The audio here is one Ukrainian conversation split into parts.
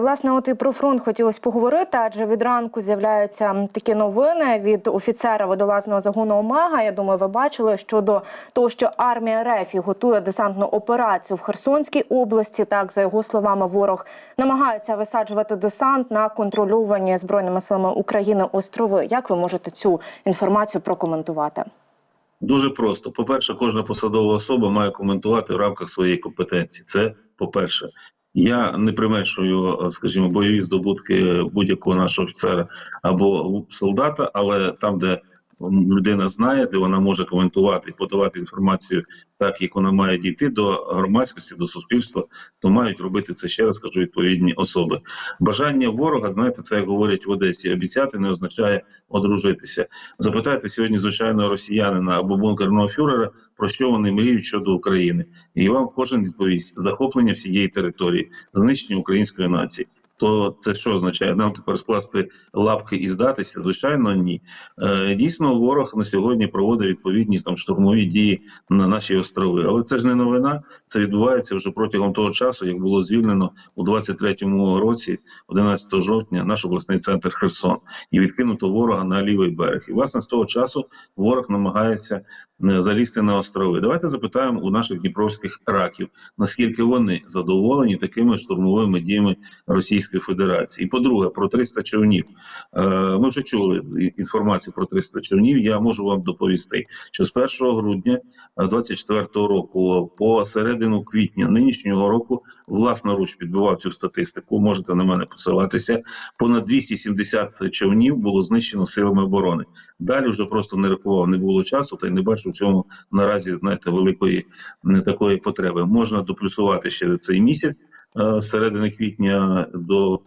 Власне, от і про фронт хотілося поговорити, адже від ранку з'являються такі новини від офіцера водолазного загону Омега. Я думаю, ви бачили щодо того, що армія РФ готує десантну операцію в Херсонській області. Так, за його словами, ворог намагається висаджувати десант на контрольовані збройними силами України острови. Як ви можете цю інформацію прокоментувати? Дуже просто. По-перше, кожна посадова особа має коментувати в рамках своєї компетенції. Це по-перше. Я не применшую, скажімо, бойові здобутки будь-якого нашого офіцера або солдата, але там, де людина знає, де вона може коментувати і подавати інформацію так, як вона має дійти до громадськості, до суспільства, то мають робити це ще раз кажу відповідні особи. Бажання ворога, знаєте, це як говорять в Одесі. Обіцяти не означає одружитися. Запитайте сьогодні звичайного росіянина або бункерного фюрера, про що вони мріють щодо України, і вам кожен відповість захоплення всієї території, знищення української нації. То це що означає? Нам тепер скласти лапки і здатися? Звичайно, ні. Е, Дійсно, ворог на сьогодні проводить відповідні там штурмові дії на наші острови. Але це ж не новина. Це відбувається вже протягом того часу, як було звільнено у 23-му році, 11 жовтня, наш обласний центр Херсон, і відкинуто ворога на лівий берег. І власне з того часу ворог намагається е, залізти на острови. Давайте запитаємо у наших дніпровських раків, наскільки вони задоволені такими штурмовими діями Російської Федерації. І по-друге, про 300 човнів. Е, Ми вже чули інформацію про 300 човнів. Я можу вам доповісти, що з 1 грудня 2024 року по середину квітня нинішнього року власноруч підбивав цю статистику. Можете на мене посилатися. Понад 270 човнів було знищено силами оборони. Далі вже просто не рахував, не було часу, та й не бачу в цьому наразі знаєте великої не такої потреби. Можна доплюсувати ще цей місяць е, середини квітня до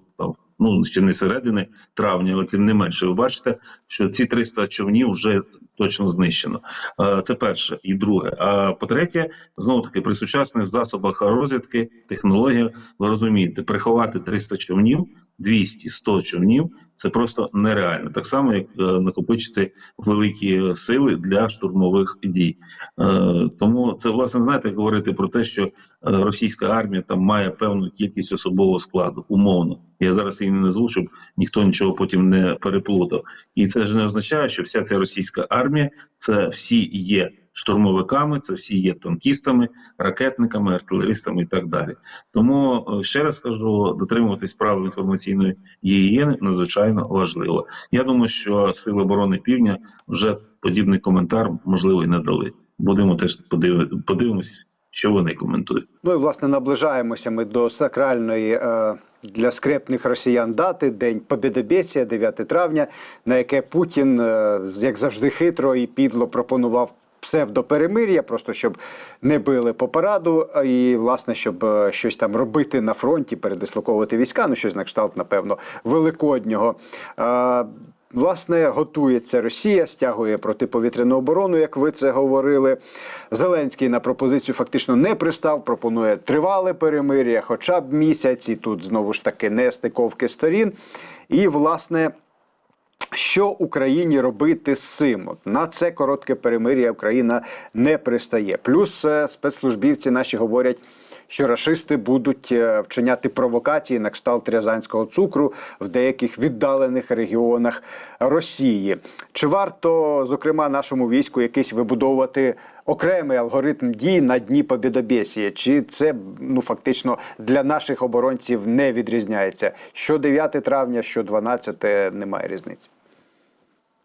ну ще не середини травня, але тим не менше, ви бачите, що ці 300 човнів вже точно знищено. Е, Це перше і друге. А по-третє, знову таки при сучасних засобах розвідки, технологіях, ви розумієте, приховати 300 човнів, 200, 100 човнів це просто нереально. Так само, як е, накопичити великі сили для штурмових дій. Е, Тому це власне знаєте, говорити про те, що російська армія там має певну кількість особового складу, умовно. Я зараз її не назву, щоб ніхто нічого потім не переплутав. І це ж не означає, що вся ця російська армія це всі є штурмовиками, це всі є танкістами, ракетниками, артилеристами і так далі. Тому е, ще раз кажу, дотримуватись правил інформаційної гігієни надзвичайно важливо. Я думаю, що сили оборони півдня вже подібний коментар можливо і не дали. Будемо теж подив... подивимось, що вони коментують. Ну і власне наближаємося ми до сакральної е, для скрепних росіян дати День Побєдобєсія, 9 травня, на яке Путін, е, як завжди, хитро і підло пропонував. Псевдоперемир'я, просто щоб не били по параду, і власне, щоб е, щось там робити на фронті, передислоковувати війська, ну щось на кшталт, напевно, великоднього. Власне, готується Росія, стягує протиповітряну оборону, як ви це говорили. Зеленський на пропозицію фактично не пристав. Пропонує тривале перемир'я, хоча б місяць, і тут знову ж таки не стиковки сторін. І, власне, що Україні робити з цим? От на це коротке перемир'я Україна не пристає. Плюс е, спецслужбівці наші говорять. Що рашисти будуть е, вчиняти провокації на кшталт рязанського цукру в деяких віддалених регіонах Росії. Чи варто, зокрема, нашому війську якийсь вибудовувати окремий алгоритм дій на дні Побєдобєсія? Чи це ну фактично для наших оборонців не відрізняється? Що 9 травня, що 12 немає різниці.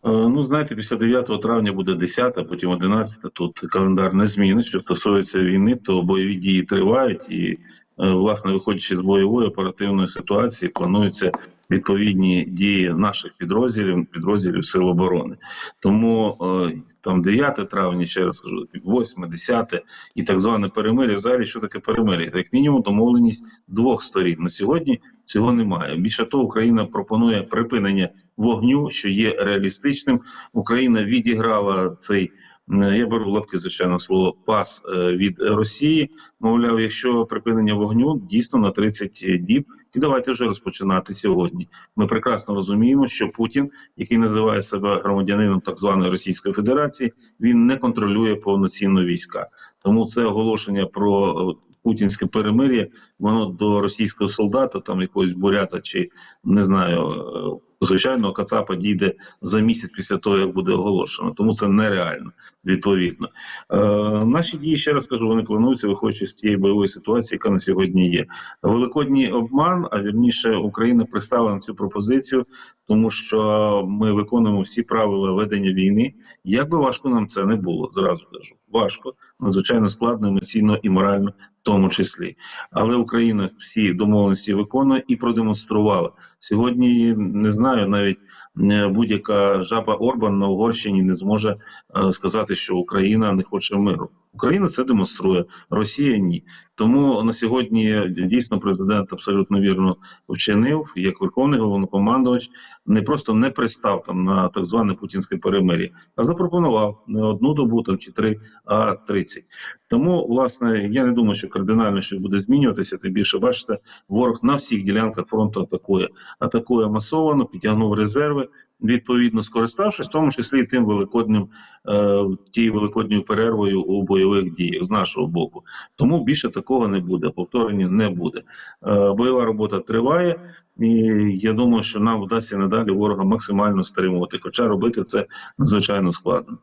Е, Ну, знаєте, після 9 травня буде 10, потім 11, тут календар зміни. Що стосується війни, то бойові дії тривають, і, е, власне, виходячи з бойової оперативної ситуації, плануються відповідні дії наших підрозділів, підрозділів Сил оборони. Тому е, там 9 травня, ще раз кажу, 8, 10 і так зване перемир'я. Взагалі, що таке перемир'я? Як мінімум, домовленість двох сторін. На сьогодні цього немає. Більше того, Україна пропонує припинення вогню, що є реалістичним. Україна відіграла цей. Е, Я беру в лапки, звичайно, слово пас е, від Росії. Мовляв, якщо припинення вогню дійсно на 30 діб, і давайте вже розпочинати сьогодні. Ми прекрасно розуміємо, що Путін, який називає себе громадянином так званої Російської Федерації, він не контролює повноцінно війська. Тому це оголошення про е, путінське перемир'я, воно до російського солдата, там якогось бурята чи не знаю. Звичайно, Кацапа дійде за місяць після того, як буде оголошено, тому це нереально відповідно. Е, наші дії ще раз кажу, вони плануються, виходячи з тієї бойової ситуації, яка на сьогодні є. Великодній обман, а вірніше Україна пристала на цю пропозицію, тому що ми виконуємо всі правила ведення війни. Як би важко нам це не було, зразу кажу. Важко, надзвичайно складно емоційно і морально, в тому числі. Але Україна всі домовленості виконує і продемонструвала сьогодні. Не знаю, навіть е, будь-яка жаба Орбан на Угорщині не зможе е, сказати, що Україна не хоче миру. Україна це демонструє, Росія ні. Тому на сьогодні дійсно президент абсолютно вірно вчинив, як верховний головнокомандувач, не просто не пристав там на так зване путінське перемир'я, а запропонував не одну добу там чи три, а тридцять. Тому, власне, я не думаю, що кардинально щось буде змінюватися. Тим більше бачите, ворог на всіх ділянках фронту атакує, атакує масовано, підтягнув резерви. Відповідно, скориставшись, в тому числі тим великоднім е, тією великодньою перервою у бойових діях з нашого боку. Тому більше такого не буде. Повторення не буде. Е, бойова робота триває, і я думаю, що нам вдасться надалі ворога максимально стримувати. Хоча робити це надзвичайно складно.